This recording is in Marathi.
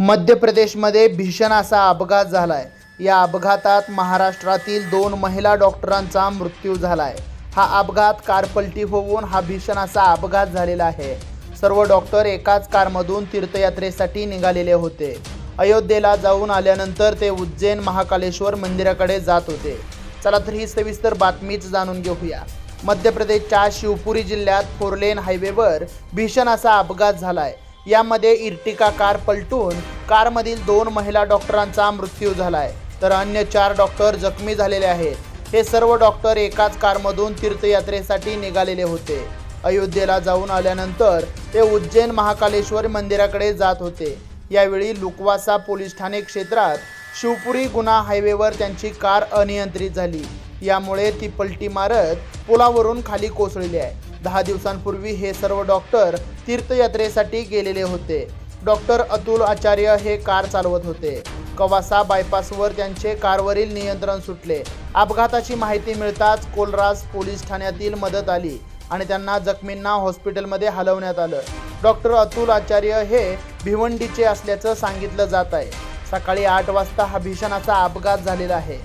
मध्य प्रदेशमध्ये भीषण असा अपघात झाला आहे या अपघातात महाराष्ट्रातील दोन महिला डॉक्टरांचा मृत्यू झाला आहे हा अपघात कार पलटी होऊन हा भीषण असा अपघात झालेला आहे. सर्व डॉक्टर एकाच कारमधून तीर्थयात्रेसाठी निघालेले होते. अयोध्येला जाऊन आल्यानंतर ते उज्जैन महाकालेश्वर मंदिराकडे जात होते. चला तर ही सविस्तर बातमीच जाणून घेऊया. मध्य प्रदेशच्या शिवपुरी जिल्ह्यात फोरलेन हायवेवर भीषण असा अपघात झाला आहे यामध्ये इर्टिका कार पलटून कारमधील दोन महिला डॉक्टरांचा मृत्यू झालाय. तर अन्य चार डॉक्टर जखमी झालेले आहेत. हे सर्व डॉक्टर एकाच कारमधून तीर्थयात्रेसाठी निघालेले होते. अयोध्येला जाऊन आल्यानंतर ते उज्जैन महाकालेश्वर मंदिराकडे जात होते. यावेळी लुकवासा पोलीस ठाणे क्षेत्रात शिवपुरी गुन्हा हायवेवर त्यांची कार अनियंत्रित झाली. यामुळे ती पलटी मारत पुलावरून खाली कोसळली आहे. दहा दिवसांपूर्वी हे सर्व डॉक्टर तीर्थयात्रेसाठी गेलेले होते. डॉक्टर अतुल आचार्य हे कार चालवत होते. कवासा बायपासवर त्यांचे कारवरील नियंत्रण सुटले. अपघाताची माहिती मिळताच कोलराज पोलीस ठाण्यातील मदत आली आणि त्यांना जखमींना हॉस्पिटलमध्ये हलवण्यात आलं. डॉक्टर अतुल आचार्य हे भिवंडीचे असल्याचं सांगितलं जात आहे. सकाळी आठ वाजता हा भीषणाचा अपघात झालेला आहे.